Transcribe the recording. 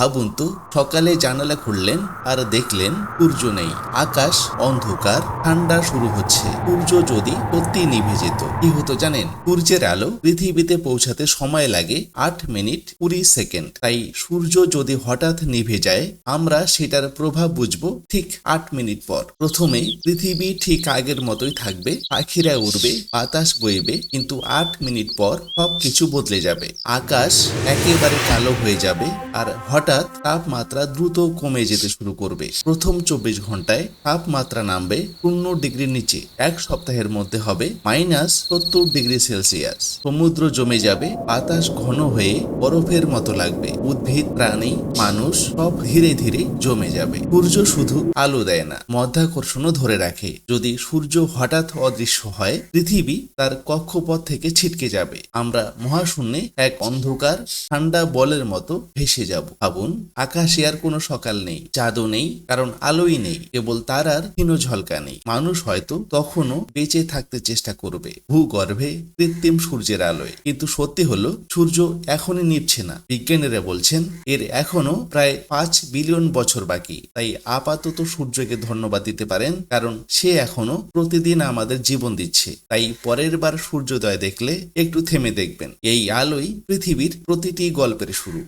ভাবুন তো, সকালে জানালা খুললেন আর দেখলেন সূর্য নেই। আকাশ অন্ধকার, ঠান্ডা শুরু হচ্ছে। সূর্য যদি সত্যি নিভে যেত, কি হতো জানেন? সূর্যের আলো পৃথিবীতে পৌঁছাতে সময় লাগে আট মিনিট কুড়ি সেকেন্ড। তাই সূর্য যদি হঠাৎ নিভে যায়, আমরা সেটার প্রভাব বুঝব ঠিক আট মিনিট পর। প্রথমে পৃথিবী ঠিক আগের মতোই থাকবে, পাখিরা উড়বে, বাতাস বইবে, কিন্তু আট মিনিট পর সবকিছু বদলে যাবে। আকাশ একেবারে কালো হয়ে যাবে আর হঠাৎ তাপমাত্রা দ্রুত কমে যেতে শুরু করবে। প্রথম চব্বিশ ঘন্টায় তাপমাত্রা নামবে শূন্য ডিগ্রির নিচে। এক সপ্তাহের মধ্যে হবে মাইনাস সত্তর ডিগ্রি সেলসিয়াস। সমুদ্র জমে যাবে, বাতাস ঘন হয়ে বরফের মতো লাগবে। উদ্ভিদ, প্রাণী, মানুষ সব ধীরে ধীরে জমে যাবে। সূর্য শুধু আলো দেয় না, মধ্যাকর্ষণও ধরে রাখে। যদি সূর্য হঠাৎ অদৃশ্য হয়, পৃথিবী তার কক্ষপথ থেকে ছিটকে যাবে। আমরা মহাশূন্যে এক অন্ধকার, ঠান্ডা বলের মতো ভেসে যাব, ভাবুন। আকাশে আর কোনো সকাল নেই, চাঁদও নেই, কারণ আলোই নেই, কেবল তারার ক্ষীণ ঝলকা নেই। মানুষ হয়তো তখনও বেঁচে থাকতে চেষ্টা করবে, ভূগর্ভে কৃত্রিম সূর্যের আলোয়। কিন্তু সত্যি হলো, সূর্য এখনই নিচ্ছে না। বিজ্ঞানীরা বলছেন, এর এখনও প্রায় পাঁচ বিলিয়ন বছর বাকি। তাই আপাতত সূর্যকে ধন্যবাদ দিতে পারেন, কারণ সে এখনও প্রতিদিন আমাদের জীবন দিচ্ছে। তাই পরের বার সূর্যোদয় দেখলে একটু থেমে দেখবেন। এই আলোই পৃথিবীর প্রতিটি গল্পের শুরু।